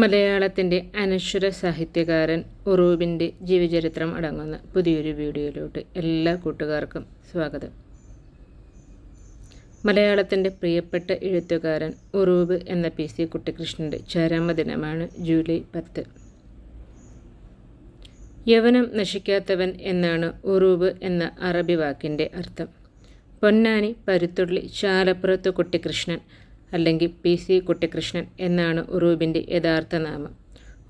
മലയാളത്തിന്റെ അനശ്വര സാഹിത്യകാരൻ ഉറൂബിന്റെ ജീവചരിത്രം അടങ്ങുന്ന പുതിയൊരു വീഡിയോയിലോട്ട് എല്ലാ കൂട്ടുകാർക്കും സ്വാഗതം. മലയാളത്തിന്റെ പ്രിയപ്പെട്ട എഴുത്തുകാരൻ ഉറൂബ് എന്ന പി സി കുട്ടിക്കൃഷ്ണന്റെ ചരമദിനമാണ് ജൂലൈ പത്ത്. യവനം നശിക്കാത്തവൻ എന്നാണ് ഉറൂബ് എന്ന അറബി വാക്കിന്റെ അർത്ഥം. പൊന്നാനി പരുത്തുള്ളി ചാലപ്പുറത്ത് കുട്ടിക്കൃഷ്ണൻ അല്ലെങ്കിൽ പി. സി. കുട്ടിക്കൃഷ്ണൻ എന്നാണ് ഉറൂബിന്റെ യഥാർത്ഥ നാമം.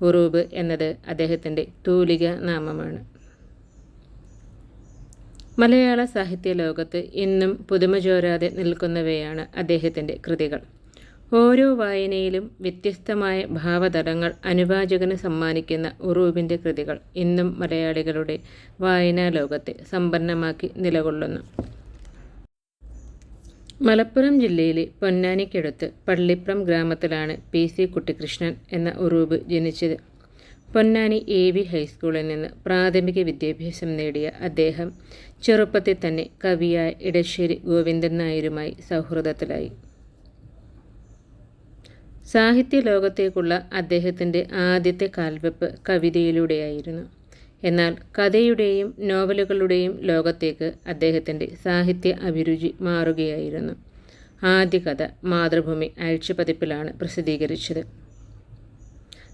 ഉറൂബ് എന്നത് അദ്ദേഹത്തിന്റെ തൂലിക നാമമാണ്. മലയാള സാഹിത്യ ലോകത്ത് ഇന്നും പുതുമ ചോരാതെ നിൽക്കുന്നവയാണ് അദ്ദേഹത്തിന്റെ കൃതികൾ. ഓരോ വായനയിലും വ്യത്യസ്തമായ ഭാവതലങ്ങൾ അനുവാചകന് സമ്മാനിക്കുന്ന ഉറൂബിന്റെ കൃതികൾ ഇന്നും മലയാളികളുടെ വായനാ ലോകത്തെ സമ്പന്നമാക്കി നിലകൊള്ളുന്നു. മലപ്പുറം ജില്ലയിലെ പൊന്നാനിക്കടുത്ത് പള്ളിപ്രം ഗ്രാമത്തിലാണ് പി സി കുട്ടിക്കൃഷ്ണൻ എന്ന ഉറൂബ് ജനിച്ചത്. പൊന്നാനി എ വി ഹൈസ്കൂളിൽ നിന്ന് പ്രാഥമിക വിദ്യാഭ്യാസം നേടിയ അദ്ദേഹം ചെറുപ്പത്തിൽ തന്നെ കവിയായ ഇടശ്ശേരി ഗോവിന്ദൻ നായരുമായി സൗഹൃദത്തിലായി. സാഹിത്യ ലോകത്തേക്കുള്ള അദ്ദേഹത്തിന്റെ ആദ്യത്തെ കാൽവെപ്പ് കവിതയിലൂടെയായിരുന്നു. എന്നാൽ കഥയുടെയും നോവലുകളുടെയും ലോകത്തേക്ക് അദ്ദേഹത്തിന്റെ സാഹിത്യ അഭിരുചി മാറുകയായിരുന്നു. ആദ്യ കഥ മാതൃഭൂമി ആഴ്ചപതിപ്പിലാണ് പ്രസിദ്ധീകരിച്ചത്.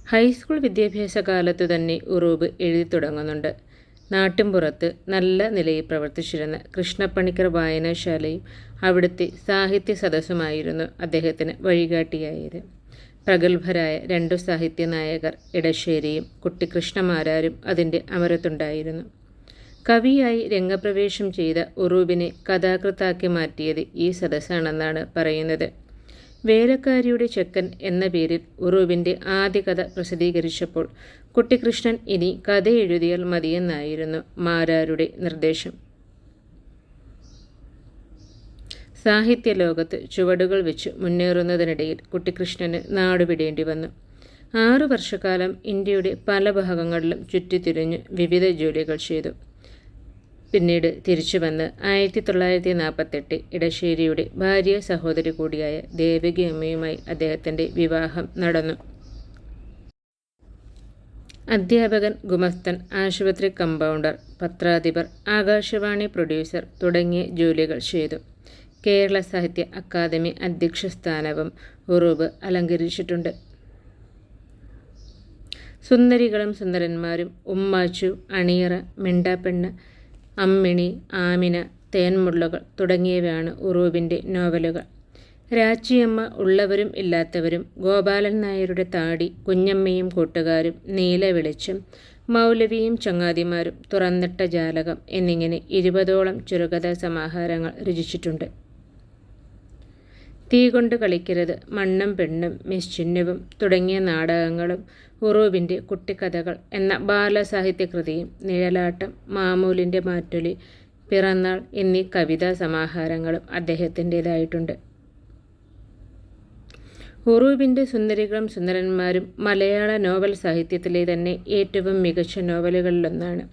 ഹൈസ്കൂൾ വിദ്യാഭ്യാസ കാലത്തു തന്നെ ഉറൂബ് എഴുതി തുടങ്ങുന്നുണ്ട്. നാട്ടിൻപുറത്ത് നല്ല നിലയിൽ പ്രവർത്തിച്ചിരുന്ന കൃഷ്ണപ്പണിക്കർ വായനശാലയും അവിടുത്തെ സാഹിത്യ സദസ്സുമായിരുന്നു അദ്ദേഹത്തിന് വഴികാട്ടിയായത്. പ്രഗത്ഭരായ രണ്ടു സാഹിത്യനായകർ ഇടശ്ശേരിയും കുട്ടിക്കൃഷ്ണമാരാരും അതിന്റെ അമരത്തുണ്ടായിരുന്നു. കവിയായി രംഗപ്രവേശം ചെയ്ത ഉറൂബിനെ കഥാകൃത്താക്കി മാറ്റിയത് ഈ സദസ്സാണെന്നാണ് പറയുന്നത്. വേലക്കാരിയുടെ ചെക്കൻ എന്ന പേരിൽ ഉറൂബിന്റെ ആദ്യ കഥ പ്രസിദ്ധീകരിച്ചപ്പോൾ കുട്ടിക്കൃഷ്ണൻ ഇനി കഥ എഴുതിയാൽ മതിയെന്നായിരുന്നു മാരാരുടെ നിർദ്ദേശം. സാഹിത്യ ലോകത്ത് ചുവടുകൾ വെച്ച് മുന്നേറുന്നതിനിടയിൽ കുട്ടിക്കൃഷ്ണന് നാടുവിടേണ്ടി വന്നു. ആറു വർഷക്കാലം ഇന്ത്യയുടെ പല ഭാഗങ്ങളിലും ചുറ്റിത്തിരിഞ്ഞ് വിവിധ ജോലികൾ ചെയ്തു. പിന്നീട് തിരിച്ചു വന്ന് ആയിരത്തി തൊള്ളായിരത്തി നാൽപ്പത്തെട്ട് ഇടശ്ശേരിയുടെ ഭാര്യ സഹോദരി കൂടിയായ ദേവകി അമ്മയുമായി അദ്ദേഹത്തിന്റെ വിവാഹം നടന്നു. അധ്യാപകൻ ഗുമസ്തൻ ആശുപത്രി കമ്പൗണ്ടർ പത്രാധിപർ ആകാശവാണി പ്രൊഡ്യൂസർ തുടങ്ങിയ ജോലികൾ ചെയ്തു. കേരള സാഹിത്യ അക്കാദമി അധ്യക്ഷ സ്ഥാനവും ഉറൂബ് അലങ്കരിച്ചിട്ടുണ്ട്. സുന്ദരികളും സുന്ദരന്മാരും ഉമ്മാച്ചു അണിയറ മിണ്ടാപ്പെണ്ണ് അമ്മിണി ആമിന തേൻമുള്ളകൾ തുടങ്ങിയവയാണ് ഉറൂബിന്റെ നോവലുകൾ. രാച്ചിയമ്മ ഉള്ളവരും ഇല്ലാത്തവരും ഗോപാലൻ നായരുടെ താടി കുഞ്ഞമ്മയും കൂട്ടുകാരും നീല വെളിച്ചം മൗലവിയും ചങ്ങാതിമാരും തുറന്നിട്ട ജാലകം എന്നിങ്ങനെ ഇരുപതോളം ചെറുകഥാ സമാഹാരങ്ങൾ രചിച്ചിട്ടുണ്ട്. തീ കൊണ്ട് കളിക്കരുത്. മണ്ണും പെണ്ണും മിശ്ചിഹ്നവും തുടങ്ങിയ നാടകങ്ങളും ഉറൂബിന്റെ കുട്ടിക്കഥകൾ എന്ന ബാലസാഹിത്യകൃതിയും നിഴലാട്ടം മാമൂലിന്റെ മാറ്റൊലി പിറന്നാൾ എന്നീ കവിതാ സമാഹാരങ്ങളും അദ്ദേഹത്തിന്റെതായിട്ടുണ്ട് ഉറൂബിന്റെ സുന്ദരികളും സുന്ദരന്മാരും മലയാള നോവൽ സാഹിത്യത്തിലെ തന്നെ ഏറ്റവും മികച്ച നോവലുകളിലൊന്നാണ്.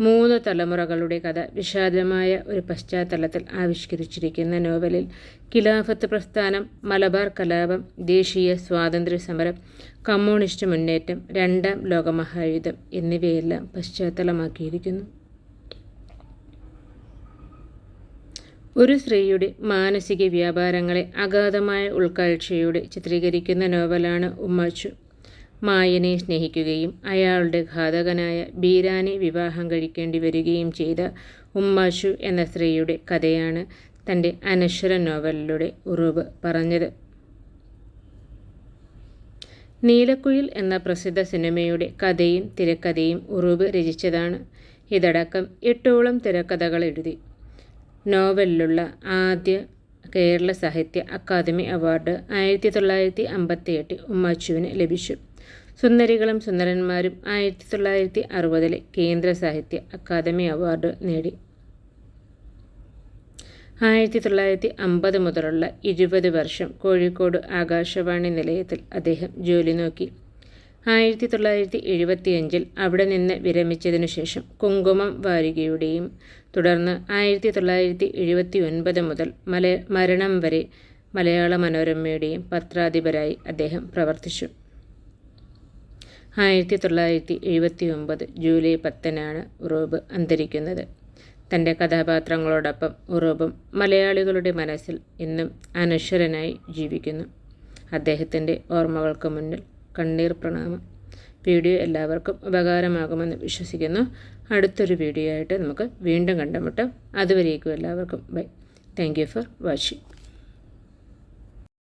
മൂന്ന് തലമുറകളുടെ കഥ വിഷാദമായ ഒരു പശ്ചാത്തലത്തിൽ ആവിഷ്കരിച്ചിരിക്കുന്ന നോവലിൽ ഖിലാഫത്ത് പ്രസ്ഥാനം മലബാർ കലാപം ദേശീയ സ്വാതന്ത്ര്യ സമരം കമ്മ്യൂണിസ്റ്റ് മുന്നേറ്റം രണ്ടാം ലോകമഹായുദ്ധം എന്നിവയെല്ലാം പശ്ചാത്തലമാക്കിയിരിക്കുന്നു. ഒരു സ്ത്രീയുടെ മാനസിക വ്യാപാരങ്ങളെ അഗാധമായ ഉൾക്കാഴ്ചയോടെ ചിത്രീകരിക്കുന്ന നോവലാണ് ഉമ്മാച്ചു. മായനെ സ്നേഹിക്കുകയും അയാളുടെ ഘാതകനായ ബീരാനെ വിവാഹം കഴിക്കേണ്ടി വരികയും ചെയ്ത ഉമ്മാഷു എന്ന സ്ത്രീയുടെ കഥയാണ് തന്റെ അനശ്വര നോവലിലൂടെ ഉറൂബ് പറഞ്ഞത്. നീലക്കുയിൽ എന്ന പ്രസിദ്ധ സിനിമയുടെ കഥയും തിരക്കഥയും ഉറൂബ് രചിച്ചതാണ്. ഇതടക്കം എട്ടോളം തിരക്കഥകൾ എഴുതി. നോവലിലുള്ള ആദ്യ കേരള സാഹിത്യ അക്കാദമി അവാർഡ് ആയിരത്തി തൊള്ളായിരത്തി അമ്പത്തി എട്ട് ഉമ്മാച്ചുവിന് ലഭിച്ചു. സുന്ദരികളും സുന്ദരന്മാരും ആയിരത്തി തൊള്ളായിരത്തി അറുപതിലെ കേന്ദ്ര സാഹിത്യ അക്കാദമി അവാർഡ് നേടി. ആയിരത്തി തൊള്ളായിരത്തി അമ്പത് മുതലുള്ള ഇരുപത് വർഷം കോഴിക്കോട് ആകാശവാണി നിലയത്തിൽ അദ്ദേഹം ജോലി നോക്കി. ആയിരത്തി തൊള്ളായിരത്തി എഴുപത്തിയഞ്ചിൽ അവിടെ നിന്ന് വിരമിച്ചതിനു ശേഷം കുങ്കുമം വാരികയുടെയും തുടർന്ന് ആയിരത്തി തൊള്ളായിരത്തി എഴുപത്തി ഒൻപത് മുതൽ മല മരണം വരെ മലയാള മനോരമയുടെയും പത്രാധിപരായി അദ്ദേഹം പ്രവർത്തിച്ചു. ആയിരത്തി തൊള്ളായിരത്തി എഴുപത്തി ഒമ്പത് ജൂലൈ പത്തിനാണ് ഉറൂബ് അന്തരിക്കുന്നത്. തന്റെ കഥാപാത്രങ്ങളോടൊപ്പം ഉറൂബും മലയാളികളുടെ മനസ്സിൽ ഇന്നും അനശ്വരനായി ജീവിക്കുന്നു. അദ്ദേഹത്തിന്റെ ഓർമ്മകൾക്ക് മുന്നിൽ കണ്ണീർ പ്രണാമം. വീഡിയോ എല്ലാവർക്കും ഉപകാരമാകുമെന്ന് വിശ്വസിക്കുന്നു. അടുത്തൊരു വീഡിയോ ആയിട്ട് നമുക്ക് വീണ്ടും കണ്ടുമുട്ടാം. അതുവരേക്കും എല്ലാവർക്കും bye. Thank you for watching.